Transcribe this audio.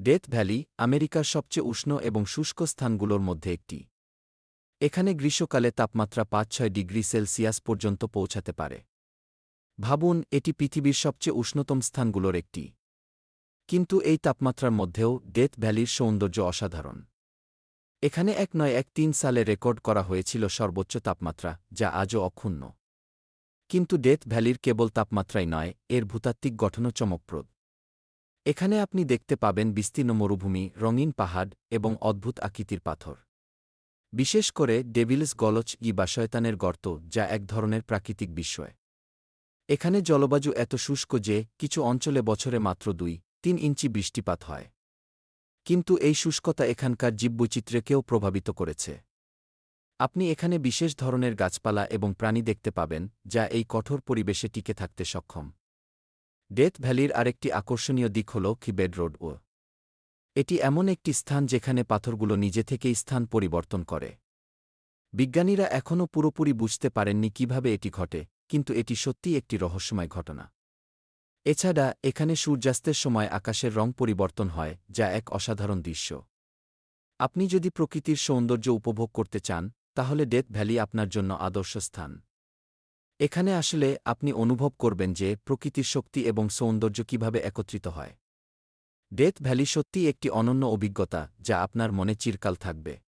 Death valley আমেরিকার সবচেয়ে উষ্ণ এবং শুষ্ক স্থানগুলোর মধ্যে একটি। এখানে গ্রীষ্মকালে তাপমাত্রা পাঁচ ছয় ডিগ্রি সেলসিয়াস পর্যন্ত পৌঁছাতে পারে। ভাবুন, এটি পৃথিবীর সবচেয়ে উষ্ণতম স্থানগুলোর একটি। কিন্তু এই তাপমাত্রার মধ্যেও ডেথ ভ্যালির সৌন্দর্য অসাধারণ। এখানে এক নয় এক তিন সালে রেকর্ড করা হয়েছিল সর্বোচ্চ তাপমাত্রা, যা আজও অক্ষুণ্ণ। কিন্তু ডেথ ভ্যালির কেবল তাপমাত্রাই নয়, এর ভূতাত্ত্বিক গঠনও চমকপ্রদ। এখানে আপনি দেখতে পাবেন বিস্তীর্ণ মরুভূমি, রঙিন পাহাড় এবং অদ্ভুত আকৃতির পাথর। বিশেষ করে ডেভিলস গলচ ই বা শয়তানের গর্ত, যা এক ধরনের প্রাকৃতিক বিস্ময়। এখানে জলবায়ু এত শুষ্ক যে, কিছু অঞ্চলে বছরে মাত্র দুই, তিন ইঞ্চি বৃষ্টিপাত হয়। কিন্তু এই শুষ্কতা এখানকার জীববৈচিত্র্যকেও প্রভাবিত করেছে। আপনি এখানে বিশেষ ধরনের গাছপালা এবং প্রাণী দেখতে পাবেন, যা এই কঠোর পরিবেশে টিকে থাকতে সক্ষম। ডেথ ভ্যালির আরেকটি আকর্ষণীয় দিক হল কিবেড রোড ও। এটি এমন একটি স্থান যেখানে পাথরগুলো নিজে থেকেই স্থান পরিবর্তন করে। বিজ্ঞানীরা এখনও পুরোপুরি বুঝতে পারেননি কীভাবে এটি ঘটে, কিন্তু এটি সত্যিই একটি রহস্যময় ঘটনা। এছাড়া, এখানে সূর্যাস্তের সময় আকাশের রং পরিবর্তন হয়, যা এক অসাধারণ দৃশ্য। আপনি যদি প্রকৃতির সৌন্দর্য উপভোগ করতে চান, তাহলে ডেথ ভ্যালি আপনার জন্য আদর্শ স্থান। এখানে আসলে আপনি অনুভব করবেন যে প্রকৃতির শক্তি এবং সৌন্দর্য কীভাবে একত্রিত হয়। ডেথ ভ্যালি সত্যি একটি অনন্য অভিজ্ঞতা যা আপনার মনে চিরকাল থাকবে।